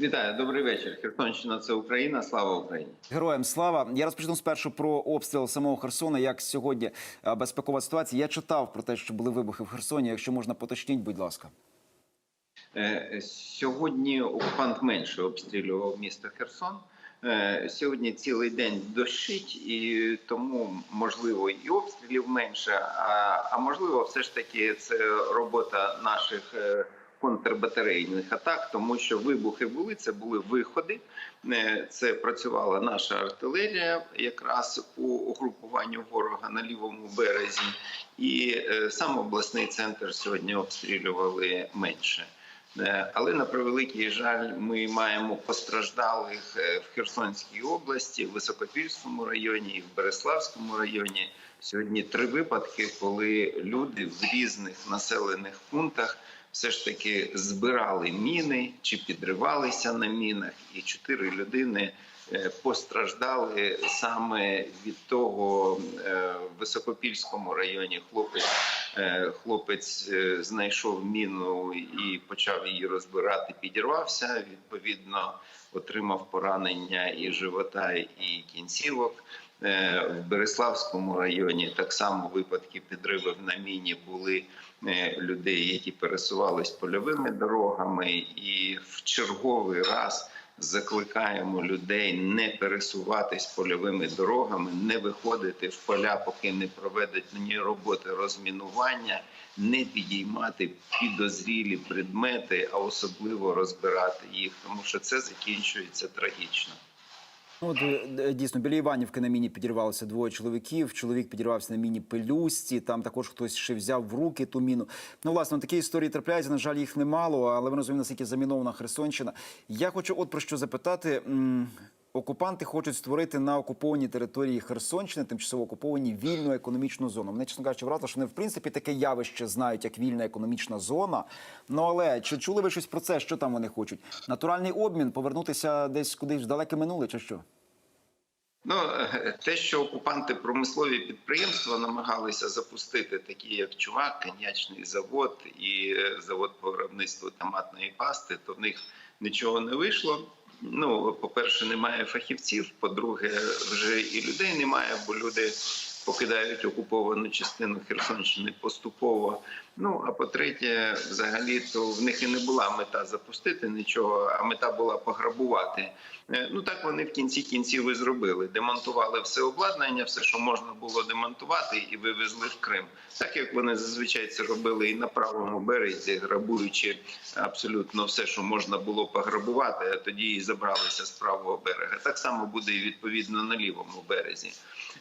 Вітаю, добрий вечір. Херсонщина це Україна. Слава Україні. Героям слава. Я розпочну спершу про обстріл самого Херсона. Як сьогодні е, безпекова ситуація? Я читав про те, що були вибухи в Херсоні. Якщо можна поточніть, будь ласка. Е, Сьогодні окупант менше обстрілював місто Херсон. Е, Сьогодні цілий день дощить, і тому можливо і обстрілів менше. А, а можливо, все ж таки це робота наших контрбатарейних атак, тому що вибухи були. Це були виходи. Е, Це працювала наша артилерія, якраз у угрупуванні ворога на лівому березі, і е, сам обласний центр сьогодні обстрілювали менше. Е, Але на превеликий жаль, ми маємо постраждалих е, в Херсонській області, в Високопільському районі і в Береславському районі. Сьогодні три випадки, коли люди в різних населених пунктах все ж таки збирали міни чи підривалися на мінах, і чотири людини постраждали саме від того е, в Високопільському районі. Хлопець е, хлопець е, знайшов міну і почав її розбирати. Підірвався. Відповідно, отримав поранення і живота, і кінцівок. Е, В Береславському районі так само випадки підривів на міні були е, людей, які пересувались польовими дорогами, і в черговий раз закликаємо людей не пересуватись польовими дорогами, не виходити в поля, поки не проведені роботи розмінування, не підіймати підозрілі предмети, а особливо розбирати їх, тому що це закінчується трагічно. Ну, от, е, дійсно, біля Іванівки на міні підірвалося двоє чоловіків. Чоловік підірвався на міні пелюсті. Там також хтось ще взяв в руки ту міну. Ну, власне, такі історії трапляються. На жаль, їх немало, але ми розуміємо, наскільки замінована Херсонщина. Я хочу от про що запитати. Окупанти хочуть створити на окупованій території Херсонщини, тимчасово окуповані вільну економічну зону. Мене чесно кажучи, вразило, що вони в принципі таке явище знають, як вільна економічна зона. Ну але чи чули ви щось про це? Що там вони хочуть? Натуральний обмін, повернутися десь кудись в далеке минуле, чи що? Ну, те, що окупанти промислові підприємства намагалися запустити, такі як Чувак, коньячний завод і е, завод по виробництву томатної пасти, то в них нічого не вийшло. Ну, по-перше, немає фахівців. По-друге, вже і людей немає, бо люди покидають окуповану частину Херсонщини поступово. Ну а по-третє, взагалі, то в них і не була мета запустити нічого, а мета була пограбувати. Е, Ну так вони в кінці кінців і зробили. Демонтували все обладнання, все, що можна було демонтувати, і вивезли в Крим. Так як вони зазвичай це робили і на правому березі, грабуючи абсолютно все, що можна було пограбувати, а тоді і забралися з правого берега. Так само буде і відповідно на лівому березі.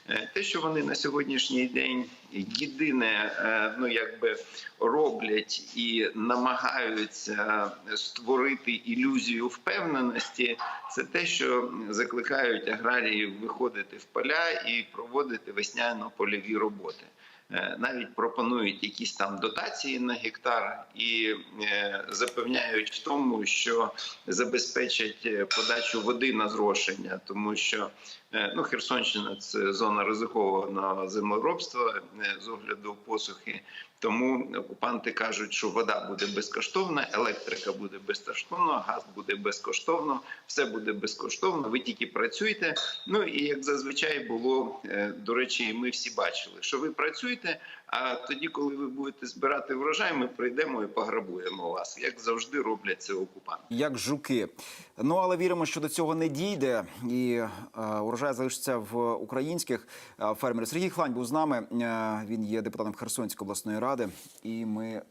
Е, Те, що вони на сьогоднішній день єдине, е, ну якби роблять і намагаються створити ілюзію впевненості, це те, що закликають аграріїв виходити в поля і проводити весняно-польові роботи. Е, Навіть пропонують якісь там дотації на гектар і е, запевняють в тому, що забезпечать е, подачу води на зрошення, тому що ну Херсонщина це зона ризикованого землеробства з огляду посухи. Тому окупанти кажуть, що вода буде безкоштовна, електрика буде безкоштовно, газ буде безкоштовно, все буде безкоштовно. Ви тільки працюйте. Ну і як зазвичай було е, до речі, ми всі бачили, що ви працюєте. А тоді, коли ви будете збирати врожай, ми прийдемо і пограбуємо вас, як завжди роблять це окупанти. як жуки. Ну але віримо, що до цього не дійде, і е, урожай залишиться в українських е, фермерів. Сергій Хлань був з нами. Е, він є депутатом Херсонської обласної ради, і ми